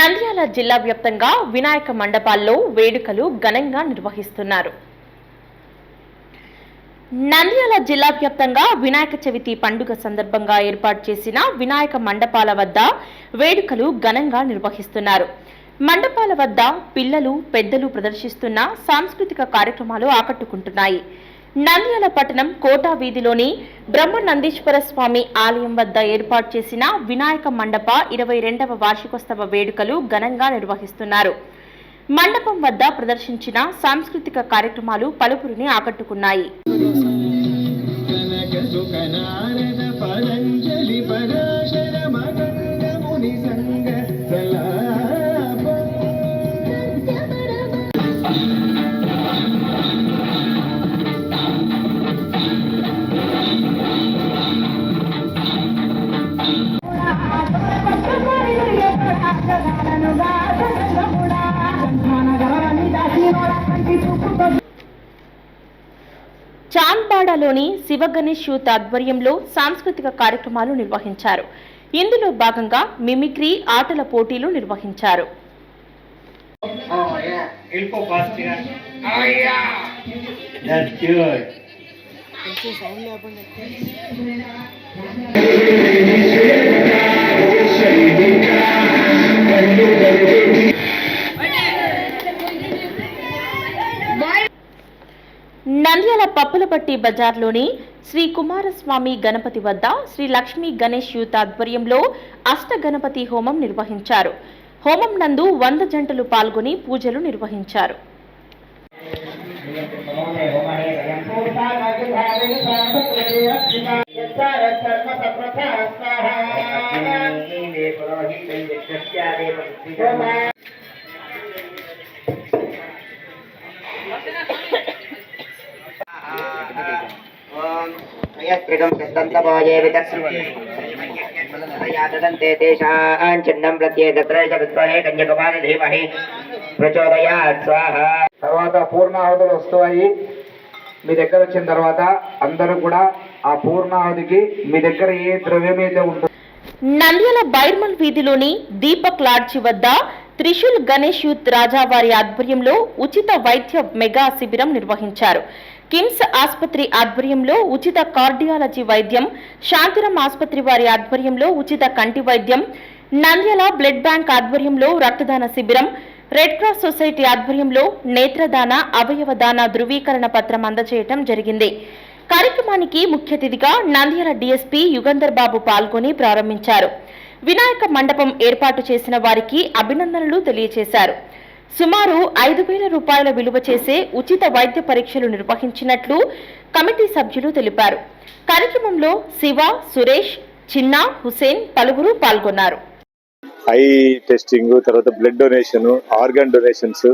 నంద్యాల జిల్లా వ్యాప్తంగా వినాయక మండపాల్లో వేడుకలు ఘనంగా నిర్వహిస్తున్నారు. నంద్యాల జిల్లా వ్యాప్తంగా వినాయక చవితి పండుగ సందర్భంగా ఏర్పాటు చేసిన వినాయక మండపాల వద్ద వేడుకలు ఘనంగా నిర్వహిస్తున్నారు. మండపాల వద్ద పిల్లలు పెద్దలు ప్రదర్శిస్తున్న సాంస్కృతిక కార్యక్రమాలు ఆకట్టుకుంటున్నాయి. నంద్యాల పట్టణం కోటా వీధిలోని బ్రహ్మ నందీశ్వర స్వామి ఆలయం వద్ద ఏర్పాటు చేసిన వినాయక మండప ఇరవై రెండవ వార్షికోత్సవ వేడుకలు ఘనంగా నిర్వహిస్తున్నారు. మండపం వద్ద ప్రదర్శించిన సాంస్కృతిక కార్యక్రమాలు పలువురిని ఆకట్టుకున్నాయి. చాంద్బాడలోని శివ గణేష్ యూత్ ఆధ్వర్యంలో సాంస్కృతిక కార్యక్రమాలు నిర్వహించారు. ఇందులో భాగంగా మిమిక్రీ ఆటల పోటీలు నిర్వహించారు. Oh పప్పులపట్టి బజార్లోని శ్రీ కుమారస్వామి గణపతి వద్ద శ్రీ లక్ష్మీ గణేష్ యూత్ ఆధ్వర్యంలో అష్ట గణపతి హోమం నిర్వహించారు. హోమం నందు వంద జంటలు పాల్గొని పూజలు నిర్వహించారు. यत्कृतं सन्तन्तभोजेवित ददन्ते तेषाञ्चिन्नं प्रत्येत त्रय विद्महे कन्यकुमारि धीमहि प्रचोदयात् स्वाहा తర్వాత పూర్ణాహుతులు వస్తాయి మీ దగ్గర వచ్చిన తర్వాత అందరూ కూడా ఆ పూర్ణాహుతికి మీ దగ్గర ఏ ద్రవ్యం అయితే ఉంటుందో నంద్యాల బైర్మల్ వీధిలోని దీపక్ లాడ్జి వద్ద త్రిశూల్ గణేష్ యూత్ రాజావారి ఆధ్వర్యంలో ఉచిత వైద్య మెగా శిబిరం నిర్వహించారు కిమ్స్ ఆసుపత్రి ఆధ్వర్యంలో ఉచిత కార్డియాలజీ వైద్యం శాంతిరం ఆసుపత్రి వారి ఆధ్వర్యంలో ఉచిత కంటి వైద్యం నంద్యాల బ్లడ్ బ్యాంక్ ఆధ్వర్యంలో రక్తదాన శిబిరం రెడ్ క్రాస్ సొసైటీ ఆధ్వర్యంలో నేత్రదాన అవయవ దాన ధృవీకరణ పత్రం అందజేయటం జరిగింది. కార్యక్రమానికి ముఖ్య అతిథిగా నంద్యాల డీఎస్పీ యుగంధర్ బాబు పాల్గొని ప్రారంభించారు. వినాయక మండపం ఏర్పాటు చేసిన వారికి అభినందనలు తెలియజేశారు సుమారు ఐదు వేల రూపాయల విలువ చేసే ఉచిత వైద్య పరీక్షలు నిర్వహించినట్లు కమిటీ సభ్యులు తెలిపారు. కార్యక్రమంలో శివ సురేష్ చిన్న హుసేన్ పలువురు పాల్గొన్నారు. ఐ టెస్టింగ్ తర్వాత బ్లడ్ డొనేషన్ ఆర్గన్ డొనేషన్స్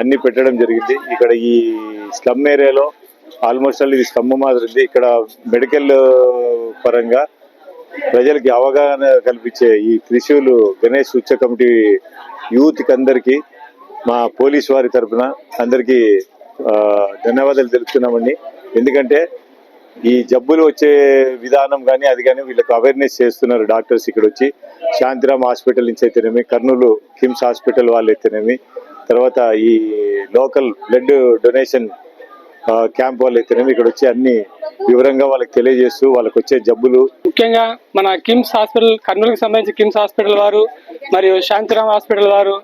అన్ని పెట్టడం జరిగింది. ఇక్కడ ఈ స్లమ్ ఏరియాలో ఆల్మోస్ట్ ఆల్ ఇది స్లమ్ మాదిరి ఉంది ఇక్కడ మెడికల్ పరంగా ప్రజలకి అవగాహన కల్పించే ఈ త్రిశూలు గణేష్ ఉచ్చ కమిటీ యూత్ అందరికీ మా పోలీస్ వారి తరఫున అందరికీ ధన్యవాదాలు తెలుపుతున్నామండి. ఎందుకంటే ఈ జబ్బులు వచ్చే విధానం కానీ అది కానీ వీళ్ళకి అవేర్నెస్ చేస్తున్నారు డాక్టర్స్ ఇక్కడ వచ్చి శాంతిరామ్ హాస్పిటల్ నుంచి అయితేనేమి కర్నూలు కిమ్స్ హాస్పిటల్ వాళ్ళు అయితేనేమి తర్వాత ఈ లోకల్ బ్లడ్ డొనేషన్ క్యాంప్ వాళ్ళు అయితేనేమి ఇక్కడ వచ్చి అన్ని వివరంగా వాళ్ళకి తెలియజేస్తూ వాళ్ళకి వచ్చే జబ్బులు. ముఖ్యంగా మన కిమ్స్ హాస్పిటల్ కర్నూలుకి సంబంధించి కిమ్స్ హాస్పిటల్ వారు మరియు శాంతిరామ్ హాస్పిటల్ వారు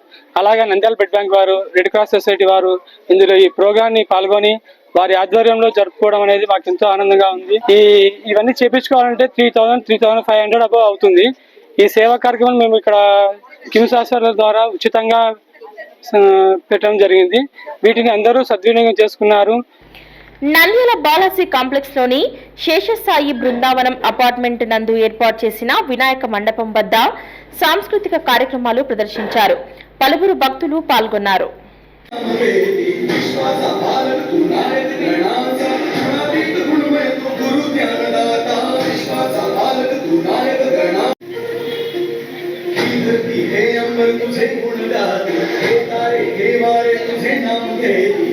అలాగే నంద్యాల బ్లడ్ బ్యాంక్ వారు రెడ్ క్రాస్ సొసైటీ వారు ఇందులో ఈ ప్రోగ్రామ్ని పాల్గొని వారి ఆధ్వర్యంలో జరుపుకోవడం అనేది మాకు ఎంతో ఆనందంగా ఉంది. ఈ ఇవన్నీ చేపించుకోవాలంటే three thousand three thousand five hundred above అవుతుంది. ఈ సేవా కార్యక్రమం మేము ఇక్కడ కిమ్స్ హాస్పిటల్ ద్వారా ఉచితంగా పెట్టడం జరిగింది. వీటిని అందరూ సద్వినియోగం చేసుకున్నారు. నంద్యాల బాలాజీ కాంప్లెక్స్ లోని శేషసాయి బృందావనం అపార్ట్మెంట్ నందు ఏర్పాటు చేసిన వినాయక మండపం వద్ద సాంస్కృతిక కార్యక్రమాలు ప్రదర్శించారు పలువురు భక్తులు పాల్గొన్నారు हे अंबर तुझे गुण गाते हे तारे हे वारे तुझे नाम घेती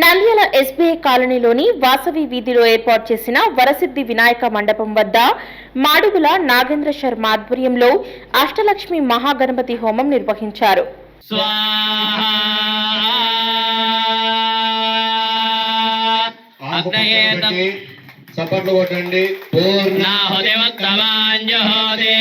నంద్యాల ఎస్బీఐ కాలనీలోని వాసవి వీధిలో ఏర్పాటు చేసిన వరసిద్ధి వినాయక మండపం వద్ద మాడుగుల నాగేంద్ర శర్మ ఆధ్వర్యంలో అష్టలక్ష్మి మహాగణపతి హోమం నిర్వహించారు. స్వాహ. చప్పట్లు కొట్టండి పూర్ణాహుతిమత్తమాంజోది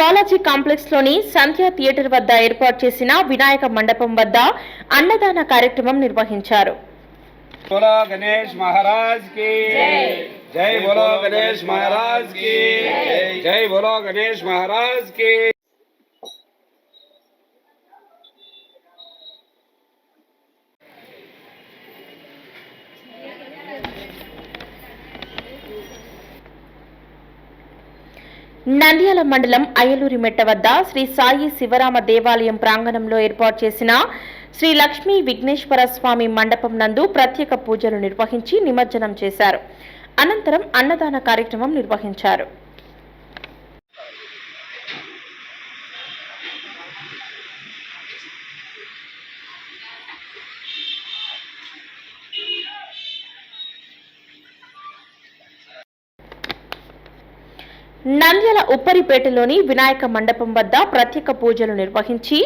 బాలాజీ కాంప్లెక్స్లోని సంధ్యా థియేటర్ వద్ద ఏర్పాటు చేసిన వినాయక మండపం వద్ద అన్నదాన కార్యక్రమం నిర్వహించారు. గణేష్ మహారాజ్ జై బోలో గణేష్ మహారాజ్కి జై బోలో గణేష్ మహారాజ్కి నంద్యాల మండలం అయలూరి మెట్ట వద్ద శ్రీ సాయి శివరామ దేవాలయం ప్రాంగణంలో ఏర్పాటు చేసిన శ్రీ లక్ష్మీ విఘ్నేశ్వర స్వామి మండపం నందు ప్రత్యేక పూజలు నిర్వహించి నిమజ్జనం చేశారు. అనంతరం అన్నదాన కార్యక్రమం నిర్వహించారు. నంద్యాల ఉప్పరిపేటలోని వినాయక మండపం వద్ద ప్రత్యేక పూజలు నిర్వహించి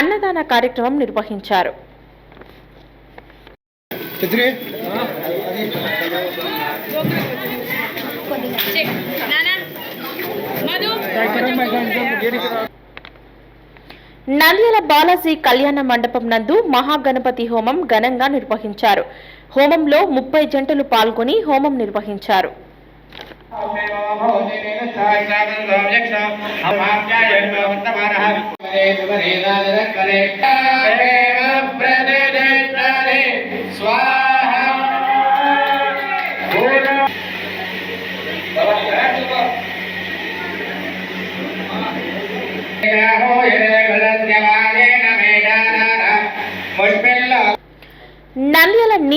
అన్నదాన కార్యక్రమం నిర్వహించారు. నంద్యాల బాలాజీ కళ్యాణ మండపం నందు మహాగణపతి హోమం ఘనంగా నిర్వహించారు. హోమంలో ముప్పై జంటలు పాల్గొని హోమం నిర్వహించారు.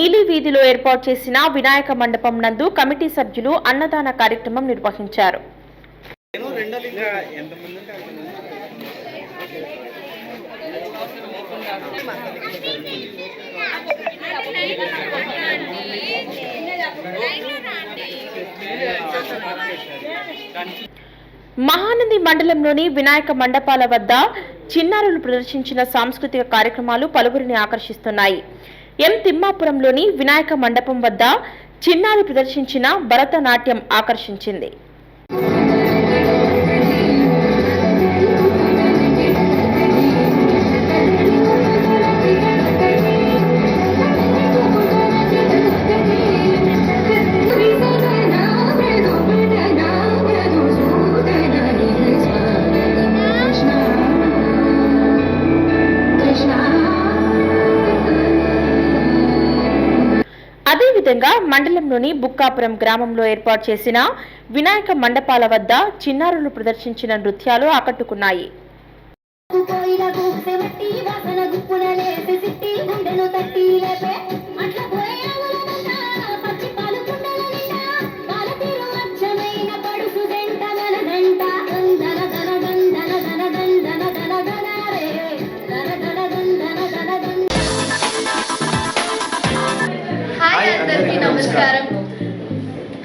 నీలి వీధిలో ఏర్పాటు చేసిన వినాయక మండపం నందు కమిటీ సభ్యులు అన్నదాన కార్యక్రమం నిర్వహించారు. మహానంది మండలంలోని వినాయక మండపాల వద్ద చిన్నారులు ప్రదర్శించిన సాంస్కృతిక కార్యక్రమాలు పలువురిని ఆకర్షిస్తున్నాయి. ఎం తిమ్మాపురంలోని వినాయక మండపం వద్ద చిన్నారి ప్రదర్శించిన భరతనాట్యం ఆకర్షించింది. అదేవిధంగా మండలంలోని బుక్కాపురం గ్రామంలో ఏర్పాటు చేసిన వినాయక మండపాల వద్ద చిన్నారులు ప్రదర్శించిన నృత్యాలు ఆకట్టుకున్నాయి. పోయిన గుప్పె మట్టి గుప్పున